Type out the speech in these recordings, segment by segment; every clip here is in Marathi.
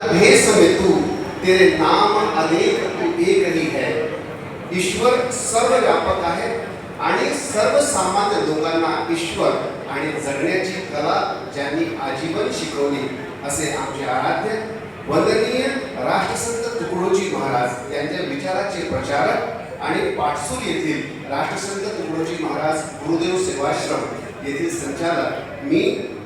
भेष में तू तेरे नाम अनेक तू एक ही है। ईश्वर सर्व व्यापक आहे आणि सर्वसामान्य लोकांना ईश्वर आणि जगण्याची कला ज्यांनी आजीवन शिकवली असे आमचे आराध्य वंदनीय राष्ट्रसंत तुकडोजी महाराज यांच्या विचाराचे प्रचारक आणि पाटसूर येथील राष्ट्रसंत तुकडोजी महाराज गुरुदेव सेवाश्रम येथील संचालक मी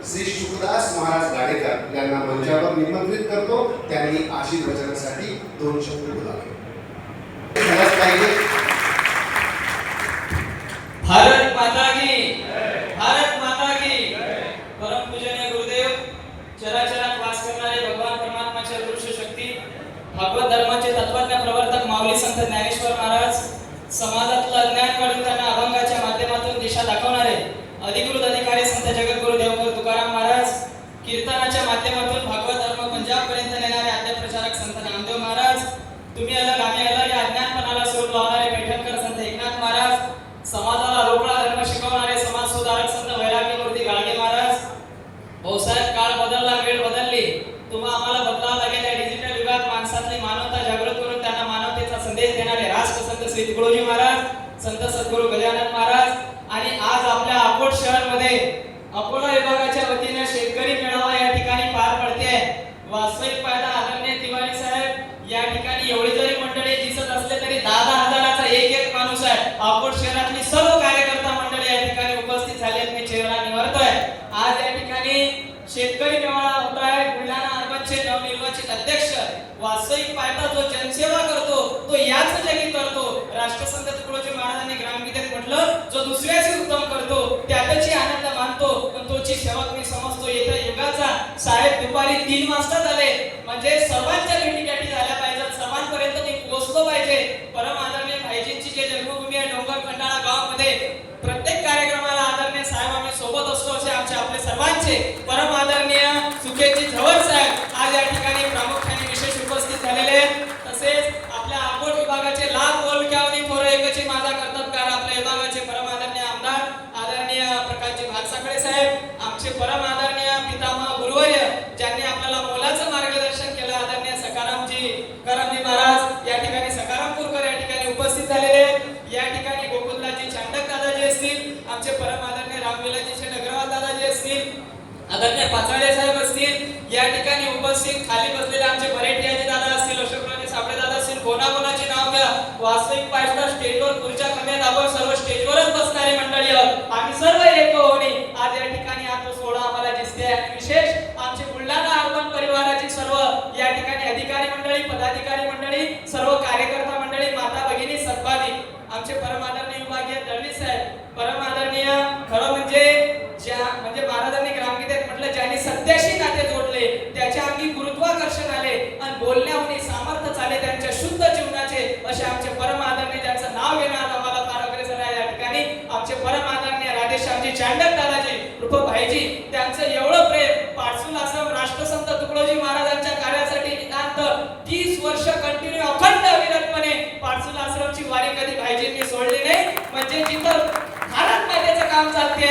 श्री शुकदास महाराज गाडेकर यांना मंचावर निमंत्रित करतो. त्यांनी आशीर्वचनासाठी दोन शब्द बोलावे. भारत माता की भारत माता की. परम पूजनीय गुरुदेव चराचरात वास करणारे भगवान परमात्माचे दृश्य शक्ती भगवत धर्माचे तत्वज्ञ प्रवर्तक माऊली संत ज्ञानेश्वर महाराज समाजातलं अज्ञान काढून त्यांना श्री तुकडोजी महाराज संत सद्गुरू गजानन महाराज आणि आज आपल्या अकोट शहरमध्ये अकोला विभागाच्या वतीने शेतकरी मेळावा या ठिकाणी पार पडते. वास्तविक पाहता आदरणीय तिवारी साहेब या ठिकाणी एवढी जरी मंडळी दिसत असले तरी दहा दहा हजाराचा एक एक माणूस आहे. अकोट शहरातली सर्व कार्यकर्ता मंडळी या ठिकाणी उपस्थित झाले आहेत मी चेहरा निवडतोय आज या ठिकाणी शेतकरी मेळावा होत आहे बुलढाणा अर्बनचे नवनिर्वाचित अध्यक्ष वास्तविक पाहता जो जनसेवा करतो तो याच जगी करतो. राष्ट्रसंत तुकडोजी महाराजांनी ग्रामगीतेत म्हटलं जो दुसऱ्याचे उत्तम करतो त्यातची आनंद मानतो. पण तोची सेवक मी समजतो येत्या युगाचा साहेब दुपारी तीन वाजता झाले. म्हणजे सर्वांच्या भेटीगाठी झाल्या पाहिजेत सर्वांपर्यंत मी पोहोचलो पाहिजे. परम आदरणीय भाईजींची जे जन्मभूमी आहे डोंगर खंडाळा गावामध्ये प्रत्येक कार्यक्रमाला आदरणीय साहेब आम्ही सोबत असतो असे आमचे आपले सर्वांचे परम आदरणीय सुखेची झवर साहेब आज या ठिकाणी प्रामुख्याने विशेष उपस्थित झालेले आहेत तसेच आपल्या अकोट विभागाचे लाख ओळख्यावरी थोर एकची माझा कर्तबगार आपल्या विभागाचे परम आदरणीय आमदार आदरणीय प्रकाशजी भातसाकडे साहेब आमचे परम आदरणीय पितामह गुरुवर्य ज्यांनी आपल्याला मोलाचं मार्गदर्शन केलं आदरणीय सकारामजी करमजी महाराज या ठिकाणी सकारामपूरकर या ठिकाणी उपस्थित झालेले या ठिकाणी गोकुलदाजी चांडक दादाजी असतील आमचे परम आदरणीय रामविलाजी शेठ अग्रवाल दादाजी असतील आदरणीय पाचाळे साहेब असतील या ठिकाणी उपस्थित खाली बसलेले आमचे बरेटियाजी दादा असतील अशोकराजे साबळे दादा असतील कोणाकोणाचे नाव घ्या. वास्तविक पाहिजे स्टेजवर पुढच्या कमी आपण सर्व स्टेजवरच बसणारे मंडळी आहोत. आम्ही सर्व एक होणे आज या ठिकाणी हा तो सोहळा आम्हाला दिसते आणि विशेष आमचे बुलढाणा अर्बन परिवाराची सर्व या ठिकाणी अधिकारी मंडळी पदाधिकारी मंडळी सर्व कार्यकर्ता मंडळी माता भगिनी सद्भावी आमचे परमादरणीय विभागीय दळवी साहेब परमादरणीय खरं म्हणजे सोडली नाही. म्हणजे जिथं भारत मातेचं काम चालते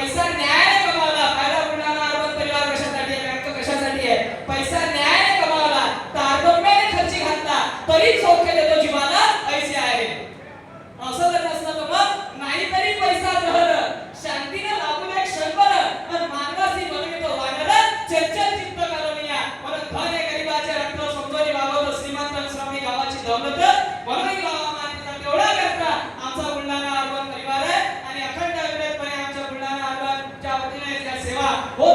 पैसा न्यायाने वतीने या